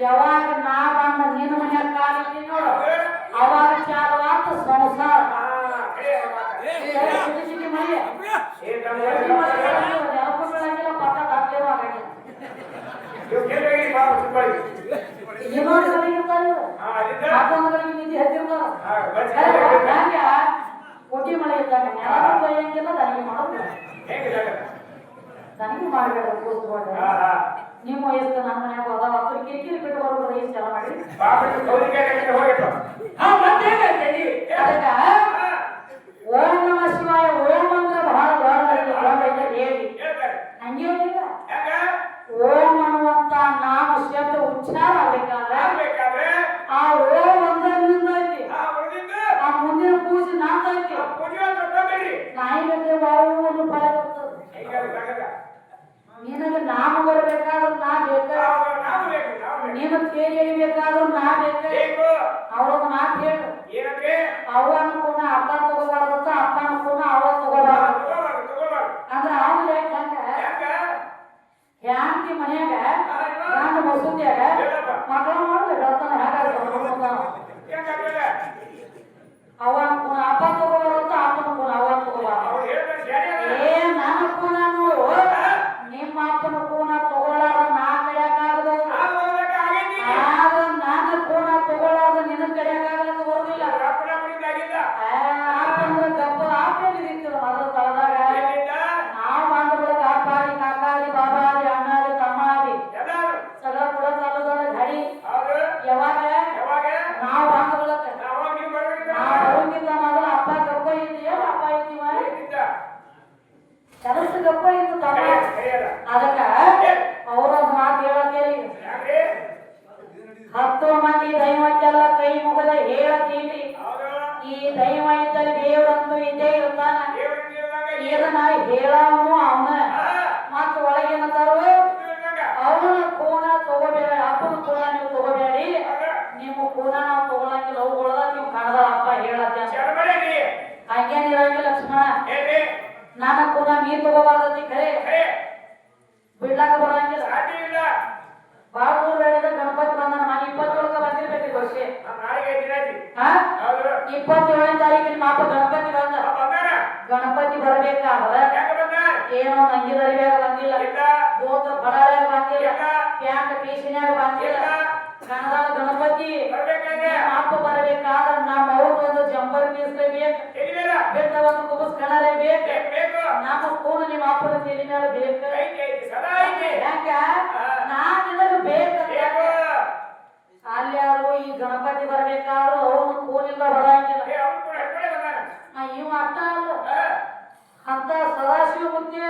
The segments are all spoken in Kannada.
ಯಾವಾಗ ನಾ ಬಂದ ನಿನ್ನ ಮನೆಯ ಕಾಲಿಟ್ಟಿ ನೋಡು. ಅವಾಗ ಚಾಲು ಆತು ಸಂಸಾರ. ಕೊಟ್ಟಿ ಮಳೆ ಮನೆ ಸಿಟಿ ಮನೆ ನನಗೆ ಬೀಳಂಗಿಲ್ಲ ನನಗೆ ದಾಖಲೆನೂ ಆಗಂಗಿಲ್ಲ ಇನ್ನೊಂದು ಇರ್ತಾರೆ ಮತ್ತೊಂದು ನಿಧಿ ಹತ್ತಿರ್ತಾರ ಹಂಗ ಕೋಟಿ ಮಳೆ ಇದ್ದಾಗ ನೆನಪು ಬೈಯಂಗಿಲ್ಲ ದನಿಗೆ ಮಾಡೋದು ದನಿಗೆ ಮಾಡಬೇಡ ಕೂತ್ಕೊಂಡು ನಿಮ್ಮ ವಯಸ್ಸು ನಮ್ಮ ಮನ್ಯಾಗ ಅದಾವ ಅದ್ರ ಕಿರಿಕಿರಿ ಬಿಟ್ಟು ಬರೋದು ಏನು ಚಲ ಮಾಡಿ ಅದಕ್ಕ ಅವ್ವನ ಅನುಕೂಲ ಅಪ್ಪ ತಗೋಬಾರ್ದು ಅಪ್ಪ ಅನುಕೂಲ ಅವ್ವ ತಗೋಬಾರ್ದು. ಅಂದ್ರೆ ಅವ್ನು ಹೆಂಗ? ಹ್ಯಾಂತಿ ಮನ್ಯಾಗ ಗಂಡ ಮಸೂತಿಯಾಗ ಮಕ್ಕಳು ಮಾಡ್ಲಿ ಬೆಳತನ ಹೇಗಾಗ್ತದ ಅವನ ಕೂನ ಅಪ್ಪ ತಗೋಬಾರ್ದಂತ ಅಪ್ಪನ ಕೂನ ಅವ್ವ ತಗೋಬಾರ್ದು ಏ ನನ್ನ ಕೂನ ನೋಡು ನಿಮ್ಮ ಅಪ್ಪನ ಕೂನ ತಗೊಳ್ಳಾರ ನಾ ಕಡಿಯಕ್ಕಾಗದು ಆಗ ನನ್ನ ಕೂನ ತಗೊಳ್ಳಾರ್ದ ನಿನ್ನ ಕಡಿಯಕ್ಕಾಗಲ್ಲ ಬರೋದಿಲ್ಲ ಅಪ್ಪಂದ್ರ ಗಬ್ಬ ಆಪೇಲಿ ನಿಂತಿದ ಮೊದಲ ತಳದಾಗ ನಾವು ಬಂದ ಬಳಿಕ ಅಪ್ಪಾರಿ ಕಾಕಾರಿ ಬಾಬಾರಿ ಅಣ್ಣಾರಿ ತಮ್ಮಾರಿ ಸಗಲ ಕೂಡ ತಲದೊಳ ಘಡಿ ಯಾವಾಗ ನಾವು ಬಂದ ಬಳಿಕ ನಾವು ಬರೋಂಗಿಲ್ಲ ಮೊದಲ ಅಪ್ಪ ಗಬ್ಬ ಇದ್ದೀಯ ಅಪ್ಪ ಇದ್ದೀವ ಕೆಲಸ ಗಬ್ಬ ಇದ್ದು ತಮ್ಮ ಅದಕ್ಕ ಅವ್ರ ಮಾತು ಹೇಳತ್ತೇರಿ ಹತ್ತು ಮಂದಿ ದೈವಕ್ಕೆಲ್ಲ ಕೈ ಮುಗದ ಹೇಳತೀವಿ ಈ ದೈವ ಇದ್ದಲ್ಲಿ ದೇವರಂತೂ ಇದ್ದೇ ಇರ್ತಾನ. ಇದನ್ನ ಹೇಳವನು ಅವನ. ಮತ್ತು ಒಳಗಿನ ತರುವ ಅವನ ಕೋಣ ತಗೋಬೇಡ, ಅಪ್ಪನ ಕೋಣ ನೀವು ತಗೋಬೇಡಿ. ನಿಮ್ಮ ಕೋಣ ನಾವು ತಗೊಳಂಗಿಲ್ಲ ಅವುಗಳದ ನೀವು ಕಣದ ಅಪ್ಪ ಹೇಳತ್ತೆ ಹಂಗೇನಿರಂಗಿಲ್ಲ ಲಕ್ಷ್ಮಣ, ನನ್ನ ಕೋಣ ನೀ ತಗೋಬಾರ್ದಿ ಖರೆ ಬಿಡ್ಲಾಕ ಬರಂಗಿಲ್ಲ. ಬಾಳ ಬೇಡಿದ ಗಣಪತಿ ಬಂದನ ಮನೆ ಇಪ್ಪತ್ತೊಳಗ ಬಂದಿರ್ಬೇಕು ವರ್ಷ. ಇಪ್ಪತ್ತೇಳನೇ ತಾರೀಕಿನ ಪಾಪ ಗಣಪತಿ ಬಂದ. ಗಣಪತಿ ಬರ್ಬೇಕಾದ್ರೆ ಏನೋ ನಂಗಿದರಿಯಾಗ ಬಂದಿಲ್ಲ. ದೋತ ಪಡಾಳ್ಯಾಗ ಬಂದಿಲ್ಲ. ಪ್ಯಾಂಟ್ ಪೀಸಿನ್ಯಾಗ ಬಂದಿಲ್ಲ. ಕನ್ನಡ ಗಣಪತಿ. ಅಪ್ಪ ಬರಬೇಕಾದ್ರೆ ನಮ್ಮ ಅವ್ರದ್ದು ಒಂದು ಜಂಬರ್ ಪೀಸ್ಲೇ ಬೇಕು ಬೆಟ್ಟ ಒಂದು ಕುಬಸ್ ಕಣರೇ ಬೇಕು. ನಮ್ಮ ಕೂನು ನಿಮ್ಮ ಅಪ್ಪನ ತಲೆ ಮೇಲೆ ಬೇಕು. ಯಾಕ ನಾ ನಿನಗ ಬೇಕಂತ ಅಲ್ಲಿ ಆದ್ರೂ ಈ ಗಣಪತಿ ಬರ್ಬೇಕಾದ್ರೂ ಅವನು ಕೂನಿಲ್ಲ ಬರಂಗಿಲ್ಲ ಆ, ಇವ ಅಟ್ಟ ಅಲ್ಲ ಅಂತ ಮುತ್ಯ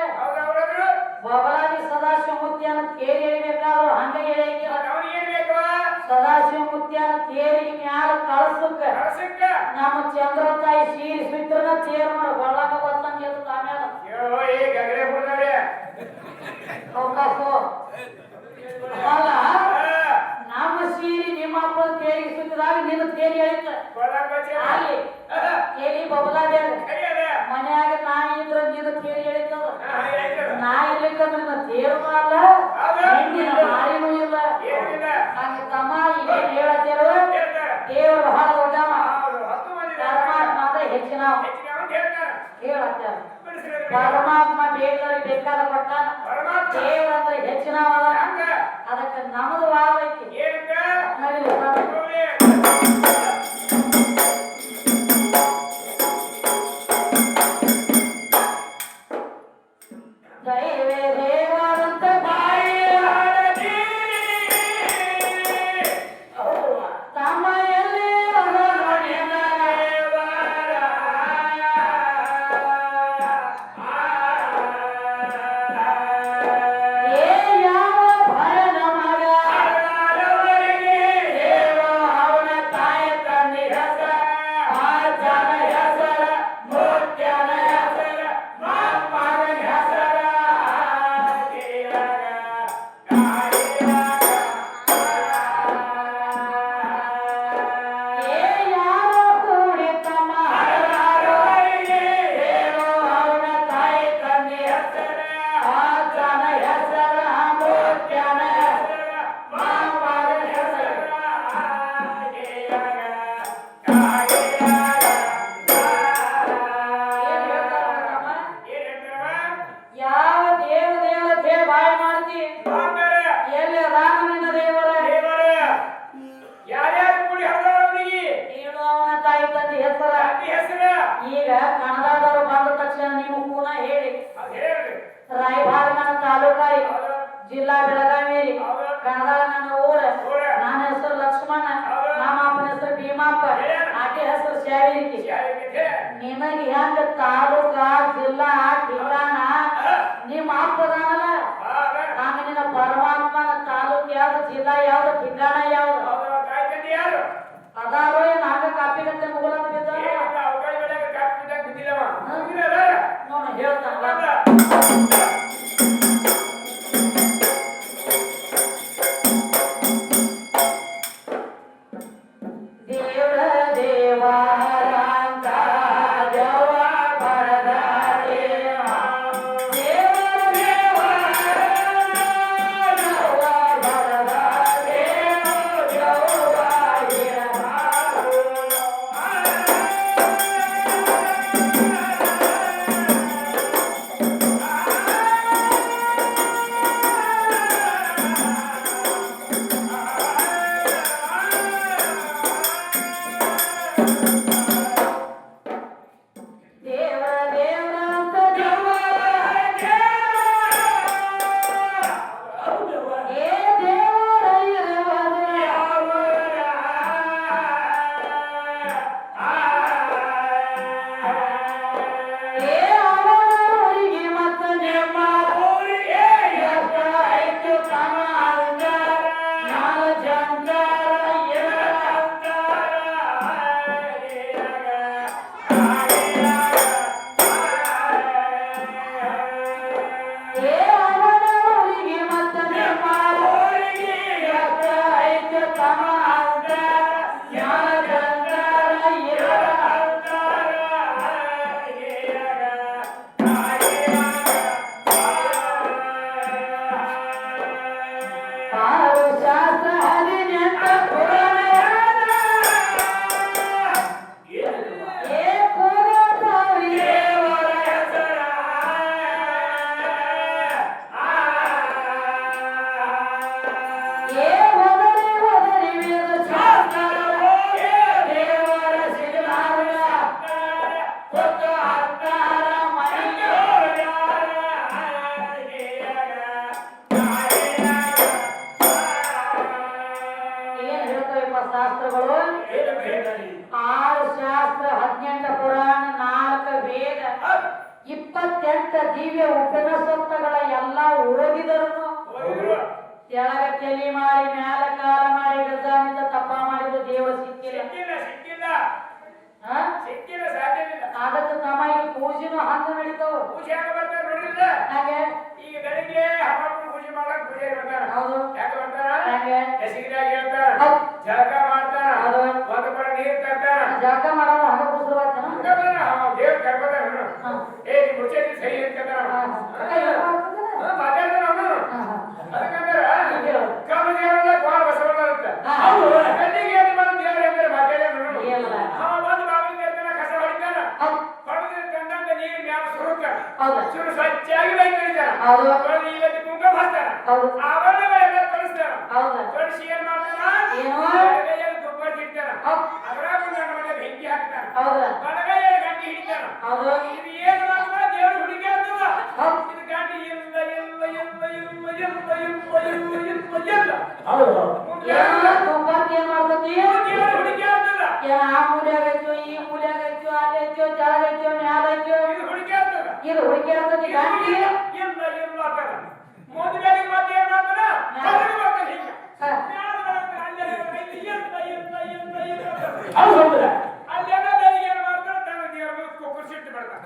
ಬಬಲಾದಿ ಸದಾಶಿವ ಮುತ್ಯನ ತೇರಿ ಎಳಿಬೇಕಾದ್ರೂ ಹಂಗ ಎಳೆಯಂಗಿಲ್ಲ ಸದಾಶಿವ ಮುತ್ಯನ ತೇರಿ ಮ್ಯಾಲ ಕಳ್ಸಕ್ಕೆ. ನಮ್ಮ ಚಂದ್ರ ತಾಯಿ ಸೀರಿ ಸುತ್ತನ ತೇರ್ ಮಾಡಿ ಬರ್ಲಾಕ ಬತ್ತಂಗ ಇರ್ತದ ಆಮ್ಯಾಲ ಅಲ್ಲ ನಮ್ಮ ಸೀರಿ ನಿಮ್ಮ ಅಪ್ಪನ ತೇರಿ ಸುತ್ತಿದಾಗ ನಿನ್ನ ತೇರಿ ಎಳಿತ ಅಲ್ಲಿ ಬಬಲಾದೇವ್ರಿ ಬಬಲಾದೇವ ಮನ್ಯಾಗ ನಾ ಇದ್ರ ನಿನ್ನ ತೇರಿ ನಾ ಇರ್ಬೇಕಂದ್ರೆ ನಿನ್ನ ದೇವ್ರು ಅಲ್ಲ ಹೆಣ್ಣಿನ ಮಾರಿನೂ ಇಲ್ಲ ಹಂಗ ತಮ್ಮ ಈಗ ಹೇಳತ್ತೇವ ದೇವರು ಬಹಳ ದೊಡ್ಡವ ಪರಮಾತ್ಮ ಅಂದ್ರೆ ಹೆಚ್ಚಿನವ ಹೇಳತ್ತೇರ. ಪರಮಾತ್ಮ ಬೇಕಾದ್ರೆ ಬೇಕಾದ ಕೊಟ್ಟ ದೇವ್ರ ಅಂದ್ರೆ ಅದ. ಅದಕ್ಕೆ ನಮ್ದು ವಾದ ಐತಿ ಶಾಸ್ತ್ರಗಳು? ಆರು ಶಾಸ್ತ್ರ, ಹದಿನೆಂಟು ಪುರಾಣ, ನಾಲ್ಕು ವೇದ, ಇಪ್ಪತ್ತೆಂಟ ದಿವ್ಯ ಉಪನಿಷತ್ತುಗಳ ಎಲ್ಲ ಓದಿದರನು. ಕೆಳಗ ಚಲಿ ಮಾಡಿ, ಮ್ಯಾಲ ಕಾಲ ಮಾಡಿ, ಗಜಾನಿಂದ ತಪ್ಪ ಮಾಡಿದ ದೇವರು ಸಿಕ್ಕಿಲ್ಲ. ಹಾ? ಸಾಧ್ಯವಿಲ್ಲ. ಸಾಧ್ಯ ತಮ್ಮ ಈ ಪೂಜೆನೂ ಪೂಜೆನ ನಡೀತಾವ. ಪೂಜೆ ಹಂಗ ಬರ್ತಾರ ನೋಡಿಲ್ಲ? ಹಾಗೆ? ಈಗ ಬೆಳಿಗ್ಗೆ ಹಬ್ಬ ಪೂಜೆ ಮಾಡಕ್ ಪೂಜೆ ಬರ್ತಾರ ಹೌದು. ಯಾಕೆ ಹಾಗೆ? ಎಸಿಗಿರಾಗಿ ಹೇಳ್ತಾರ. ಜಳಕ ಮಾಡ್ತಾರ. ಒಂದು ಪಡ ನೀರ್ ತರ್ತಾರ. ಜಳಕ ಮಾಡೋರು ಹಂಗ ಇದು ಹುಡುಕಿ ಆಗ್ತದೆ ಗಾಂಧಿ. ಹೌದು ಅಲ್ಲಿ ಏನಾದ್ರೆ ಏನು ಮಾಡ್ತಾರೆ ತನ್ನ ದೇವರ ಕುಕ್ಕುರ್ಸಿಟ್ಟು ಬಿಡ್ತಾರೆ